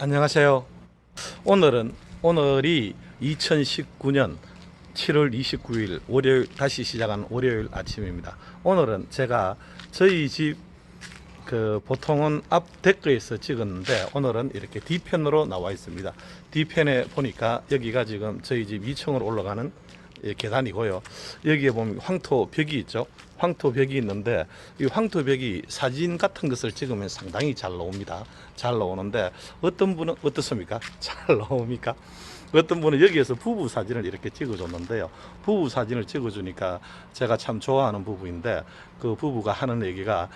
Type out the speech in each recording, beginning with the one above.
안녕하세요. 오늘은 오늘이 2019년 7월 29일 월요일 다시 시작한 월요일 아침입니다. 오늘은 제가 저희 집 그 보통은 앞 데크에서 찍었는데 오늘은 이렇게 뒤편으로 나와 있습니다. 뒤편에 보니까 여기가 지금 저희 집 2층으로 올라가는 이 계단이고요. 여기에 보면 황토 벽이 있죠. 황토 벽이 있는데 이 황토 벽이 사진 같은 것을 찍으면 상당히 잘 나옵니다. 잘 나오는데 어떤 분은 어떻습니까? 잘 나옵니까? 어떤 분은 여기에서 부부 사진을 이렇게 찍어줬는데요. 부부 사진을 찍어주니까 제가 참 좋아하는 부부인데 그 부부가 하는 얘기가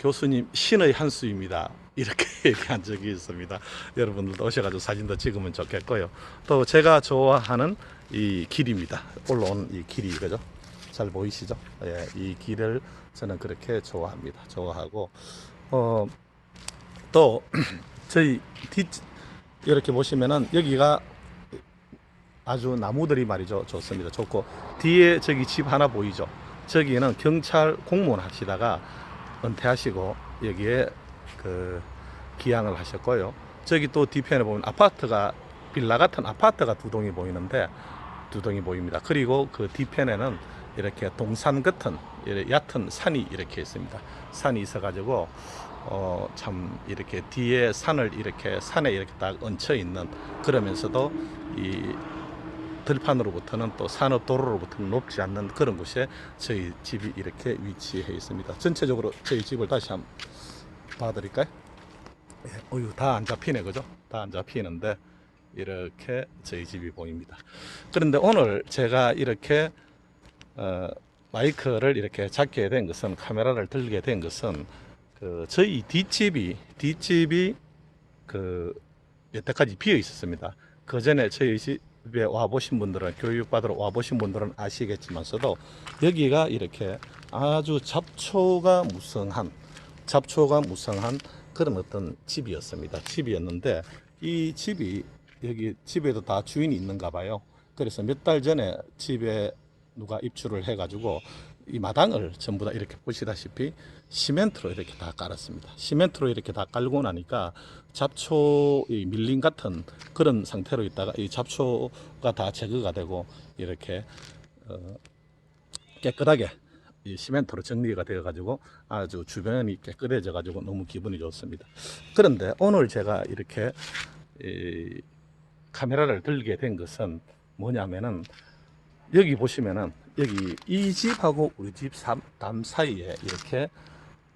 교수님 신의 한 수입니다. 이렇게 얘기한 적이 있습니다. 여러분들도 오셔가지고 사진도 찍으면 좋겠고요. 또 제가 좋아하는 이 길입니다. 올라온 이 길이 그죠? 잘 보이시죠? 예, 이 길을 저는 그렇게 좋아합니다. 좋아하고 어, 또 저희 뒤 이렇게 보시면은 여기가 아주 나무들이 말이죠 좋습니다. 좋고 뒤에 저기 집 하나 보이죠? 저기는 경찰 공무원 하시다가 은퇴하시고 여기에 그 기양을 하셨고요. 저기 또 뒤편에 보면 아파트가 빌라 같은 아파트가 두 동이 보이는데 두 동이 보입니다. 그리고 그 뒤편에는 이렇게 동산 같은 얕은 산이 이렇게 있습니다. 산이 있어가지고 어 참 이렇게 뒤에 산을 이렇게 산에 이렇게 딱 얹혀 있는 그러면서도 이 들판으로부터는 또 산업 도로로부터는 높지 않는 그런 곳에 저희 집이 이렇게 위치해 있습니다. 전체적으로 저희 집을 다시 한번 봐드릴까요? 예, 어유 다 안 잡히네 그죠? 다 안 잡히는데 이렇게 저희 집이 보입니다. 그런데 오늘 제가 이렇게 어, 마이크를 이렇게 잡게 된 것은 카메라를 들게 된 것은 그 저희 뒷집이 뒷집이 그 여태까지 비어 있었습니다. 그 전에 저희 집에 와 보신 분들은 교육받으러 와 보신 분들은 아시겠지만서도 여기가 이렇게 아주 잡초가 무성한 잡초가 무성한 그런 어떤 집이었습니다. 집이었는데 이 집이 여기 집에도 다 주인이 있는가 봐요. 그래서 몇 달 전에 집에 누가 입주를 해가지고 이 마당을 전부 다 이렇게 보시다시피 시멘트로 이렇게 다 깔았습니다. 시멘트로 이렇게 다 깔고 나니까 잡초 이 밀림 같은 그런 상태로 있다가 이 잡초가 다 제거가 되고 이렇게 어, 깨끗하게 이 시멘트로 정리가 되어 가지고 아주 주변이 깨끗해져 가지고 너무 기분이 좋습니다. 그런데 오늘 제가 이렇게 이 카메라를 들게 된 것은 뭐냐면은 여기 보시면은 여기 이 집하고 우리 집 담 사이에 이렇게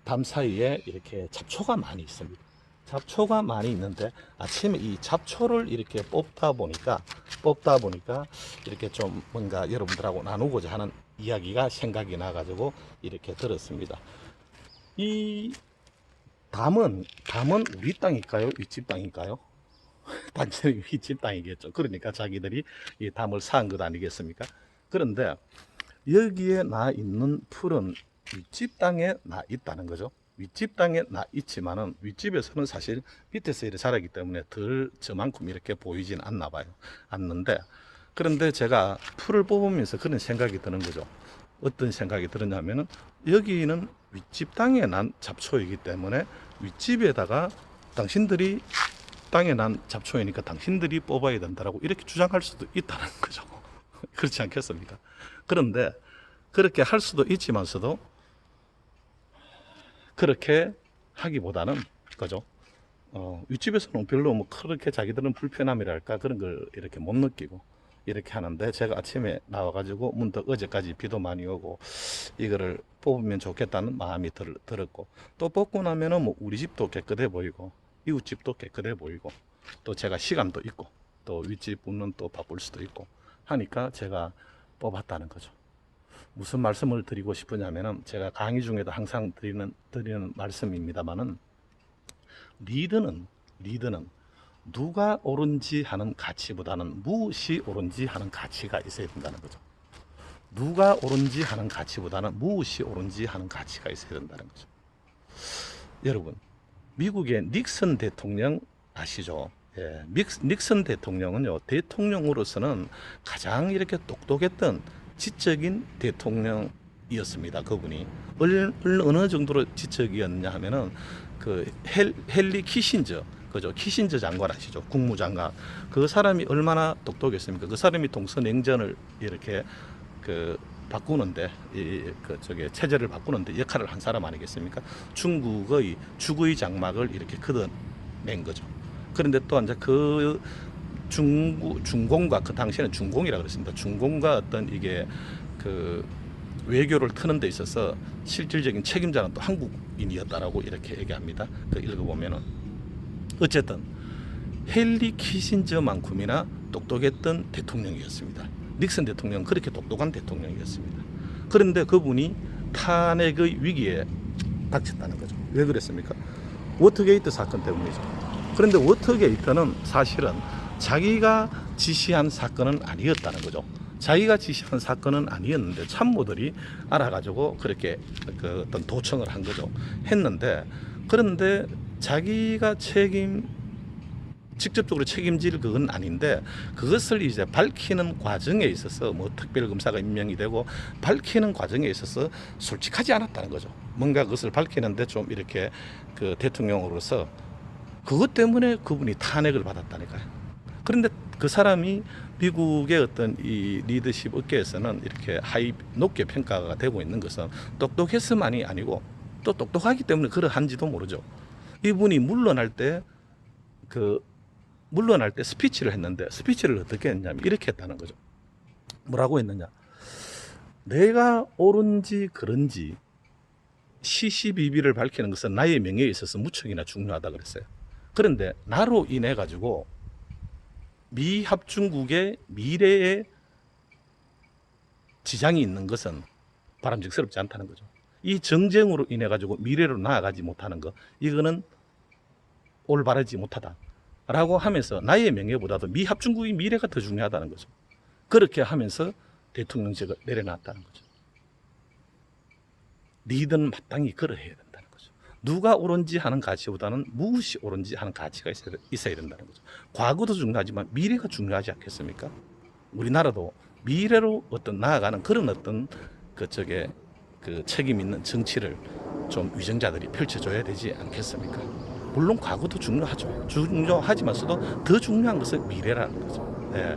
담 사이에 이렇게 잡초가 많이 있습니다. 잡초가 많이 있는데 아침에 이 잡초를 이렇게 뽑다 보니까 뽑다 보니까 이렇게 좀 뭔가 여러분들하고 나누고자 하는 이야기가 생각이 나가지고 이렇게 들었습니다. 이 담은 담은 우리 땅일까요? 윗집 땅일까요? 당연히 윗집 땅이겠죠. 그러니까 자기들이 이 담을 사은 것 아니겠습니까? 그런데 여기에 나 있는 풀은 윗집 땅에 나 있다는 거죠. 윗집 땅에 나 있지만은 윗집에서는 사실 밑에서 이렇게 자라기 때문에 덜 저만큼 이렇게 보이진 않나 봐요. 않는데 그런데 제가 풀을 뽑으면서 그런 생각이 드는 거죠. 어떤 생각이 들었냐면은 여기는 윗집 땅에 난 잡초이기 때문에 윗집에다가 당신들이 땅에 난 잡초이니까 당신들이 뽑아야 된다라고 이렇게 주장할 수도 있다는 거죠. 그렇지 않겠습니까? 그런데 그렇게 할 수도 있지만서도 그렇게 하기보다는 그죠? 어, 윗집에서는 별로 뭐 그렇게 자기들은 불편함이랄까 그런 걸 이렇게 못 느끼고 이렇게 하는데 제가 아침에 나와가지고 문득 어제까지 비도 많이 오고 이거를 뽑으면 좋겠다는 마음이 들, 들었고 또 뽑고 나면은 뭐 우리 집도 깨끗해 보이고 이웃집도 깨끗해 보이고 또 제가 시간도 있고 또 윗집 분은 또 바쁠 수도 있고 하니까 제가 뽑았다는 거죠. 무슨 말씀을 드리고 싶으냐면은 제가 강의 중에도 항상 드리는 드리는 말씀입니다만은 리드는 리드는 누가 옳은지 하는 가치보다는 무엇이 옳은지 하는 가치가 있어야 된다는 거죠. 누가 옳은지 하는 가치보다는 무엇이 옳은지 하는 가치가 있어야 된다는 거죠. 여러분, 미국의 닉슨 대통령 아시죠? 예, 믹- 닉슨 대통령은요, 대통령으로서는 가장 이렇게 똑똑했던 지적인 대통령이었습니다. 그분이. 어느 정도로 지적이었냐 하면은 그 헬, 헨리 키신저, 그죠? 키신저 장관 아시죠? 국무장관. 그 사람이 얼마나 똑똑했습니까? 그 사람이 동서냉전을 이렇게 그 바꾸는데 이그 저기 체제를 바꾸는데 역할을 한 사람 아니겠습니까? 중국의 주의 장막을 이렇게 걷어낸 거죠. 그런데 또 이제 그 중국 중공과 그 당시에는 중공이라 그랬습니다. 중공과 어떤 이게 그 외교를 트는 데 있어서 실질적인 책임자는 또 한국인이었다라고 이렇게 얘기합니다. 그 읽어보면은 어쨌든 헨리 키신저만큼이나 똑똑했던 대통령이었습니다. 닉슨 대통령 그렇게 똑똑한 대통령이었습니다. 그런데 그분이 탄핵의 위기에 닥쳤다는 거죠. 왜 그랬습니까? 워터게이트 사건 때문이죠. 그런데 워터게이트는 사실은 자기가 지시한 사건은 아니었다는 거죠. 자기가 지시한 사건은 아니었는데 참모들이 알아가지고 그렇게 그 어떤 도청을 한 거죠. 했는데 그런데 자기가 책임 직접적으로 책임질 그건 아닌데 그것을 이제 밝히는 과정에 있어서 뭐 특별검사가 임명이 되고 밝히는 과정에 있어서 솔직하지 않았다는 거죠. 뭔가 그것을 밝히는데 좀 이렇게 그 대통령으로서 그것 때문에 그분이 탄핵을 받았다니까요. 그런데 그 사람이 미국의 어떤 이 리더십 업계에서는 이렇게 하이 높게 평가가 되고 있는 것은 똑똑했음만이 아니고 또 똑똑하기 때문에 그러한지도 모르죠. 이분이 물러날 때 그 물러날 때 스피치를 했는데 스피치를 어떻게 했냐면 이렇게 했다는 거죠. 뭐라고 했느냐? 내가 옳은지 그런지 시시비비를 밝히는 것은 나의 명예에 있어서 무척이나 중요하다 그랬어요. 그런데 나로 인해 가지고 미합중국의 미래에 지장이 있는 것은 바람직스럽지 않다는 거죠. 이 정쟁으로 인해 가지고 미래로 나아가지 못하는 것 이거는 올바르지 못하다 라고 하면서 나의 명예보다도 미합중국의 미래가 더 중요하다는 거죠. 그렇게 하면서 대통령직을 내려놨다는 거죠. 리더는 마땅히 그러해야 거죠. 누가 옳은지 하는 가치보다는 무엇이 옳은지 하는 가치가 있어야, 있어야 된다는 거죠. 과거도 중요하지만 미래가 중요하지 않겠습니까? 우리나라도 미래로 어떤 나아가는 그런 어떤 그쪽에 그 책임 있는 정치를 좀 위정자들이 펼쳐줘야 되지 않겠습니까? 물론 과거도 중요하죠. 중요하지만서도 더 중요한 것은 미래라는 거죠. 네.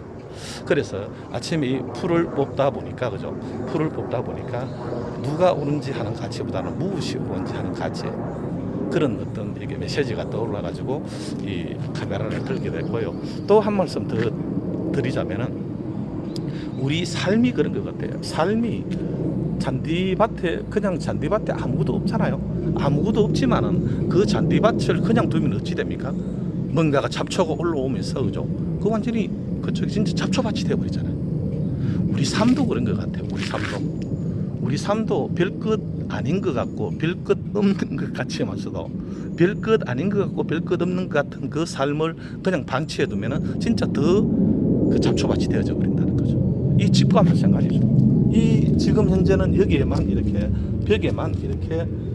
그래서 아침에 이 풀을 뽑다 보니까 그죠? 풀을 뽑다 보니까 누가 옳은지 하는 가치보다는 무엇이 옳은지 하는 가치 그런 어떤 이게 메시지가 떠올라 가지고 이 카메라를 들게 됐고요. 또 한 말씀 더 드리자면은 우리 삶이 그런 것 같아요. 삶이 잔디밭에 그냥 잔디밭에 아무것도 없잖아요. 아무것도 없지만은 그 잔디밭을 그냥 두면 어찌 됩니까? 뭔가가 잡초가 올라오면서 그죠? 그 완전히 그쪽이 진짜 잡초밭이 되어버리잖아요. 우리 삶도 그런 것 같아요. 우리 삶도 우리 삶도 별것 아닌 것 같고 별것 없는 것 같지만서도 별것 아닌 것 같고 별것 없는 것 같은 그 삶을 그냥 방치해 두면은 진짜 더 그 잡초밭이 되어져 버린다는 거죠. 이 집과 마찬가지죠. 이 지금 현재는 여기에만 이렇게 벽에만 이렇게 그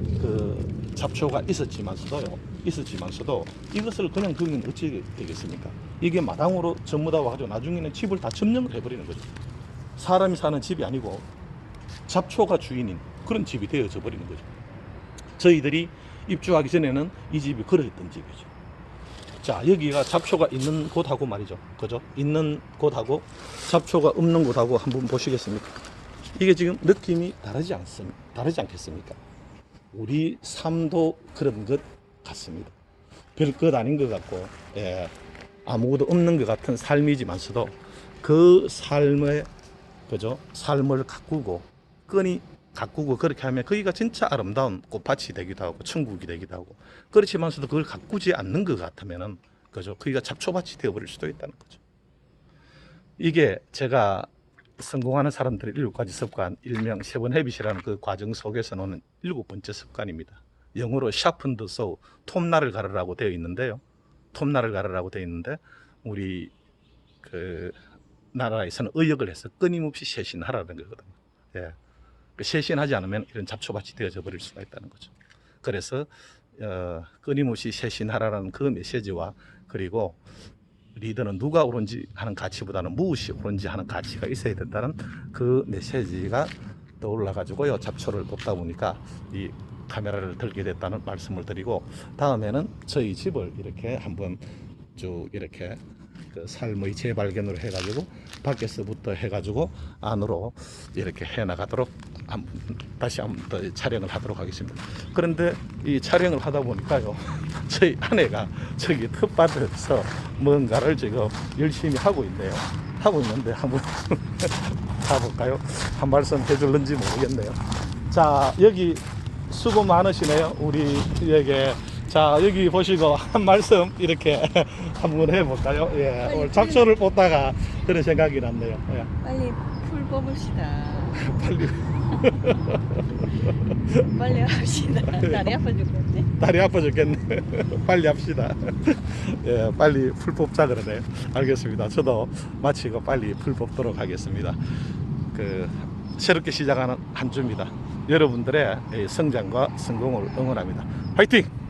잡초가 있었지만서도요. 있었지만서도 이것을 그냥 두면 어찌 되겠습니까? 이게 마당으로 전부 다 와가지고 나중에는 집을 다 점령을 해버리는 거죠. 사람이 사는 집이 아니고 잡초가 주인인 그런 집이 되어져 버리는 거죠. 저희들이 입주하기 전에는 이 집이 그러했던 집이죠. 자, 여기가 잡초가 있는 곳하고 말이죠. 그죠? 있는 곳하고 잡초가 없는 곳하고 한번 보시겠습니까? 이게 지금 느낌이 다르지 않습니까? 다르지 않겠습니까? 우리 삶도 그런 것 같습니다. 별 것 아닌 것 같고, 예, 아무것도 없는 것 같은 삶이지만서도 그 삶의, 그죠? 삶을 가꾸고, 끈이 가꾸고 그렇게 하면 거기가 진짜 아름다운 꽃밭이 되기도 하고, 천국이 되기도 하고, 그렇지만서도 그걸 가꾸지 않는 것 같으면은, 그죠? 거기가 잡초밭이 되어버릴 수도 있다는 거죠. 이게 제가 성공하는 사람들의 일곱 가지 습관, 일명 세븐 헤빗이라는 그 과정 속에서 노는 일곱 번째 습관입니다. 영어로 the saw, 톱날을 가르라고 되어 있는데요. 톱날을 가르라고 되어 있는데 우리 그 나라에서는 의역을 해서 끊임없이 쇄신하라는 거거든요. 예. 그 쇄신하지 않으면 이런 잡초밭이 되어져 버릴 수가 있다는 거죠. 그래서 어, 끊임없이 쇄신하라는 그 메시지와 그리고 리더는 누가 옳은지 하는 가치보다는 무엇이 옳은지 하는 가치가 있어야 된다는 그 메시지가 떠올라 가지고요 잡초를 뽑다 보니까 이 카메라를 들게 됐다는 말씀을 드리고 다음에는 저희 집을 이렇게 한번 쭉 이렇게 그 삶의 재발견으로 해가지고 밖에서부터 해가지고 안으로 이렇게 해나가도록 한- 다시 한번 더 촬영을 하도록 하겠습니다. 그런데 이 촬영을 하다 보니까요, 저희 아내가 저기 텃밭에서 뭔가를 지금 열심히 하고 있네요. 하고 있는데 한번 가볼까요? 한 말씀 해줄는지 모르겠네요. 자 여기 수고 많으시네요. 우리에게 자 여기 보시고 한 말씀 이렇게 한번 해볼까요? 예, 오늘 잡초를 뽑다가 그런 생각이 났네요. 예, 빨리 풀 뽑읍시다. 빨리 빨리 합시다. 다리 아파 죽겠네. 다리 아파 죽겠네. 빨리 합시다. 예, 빨리 풀 뽑자 그러네요. 알겠습니다. 저도 마치고 빨리 풀 뽑도록 하겠습니다. 그 새롭게 시작하는 한 주입니다. 여러분들의 이 성장과 성공을 응원합니다. 화이팅!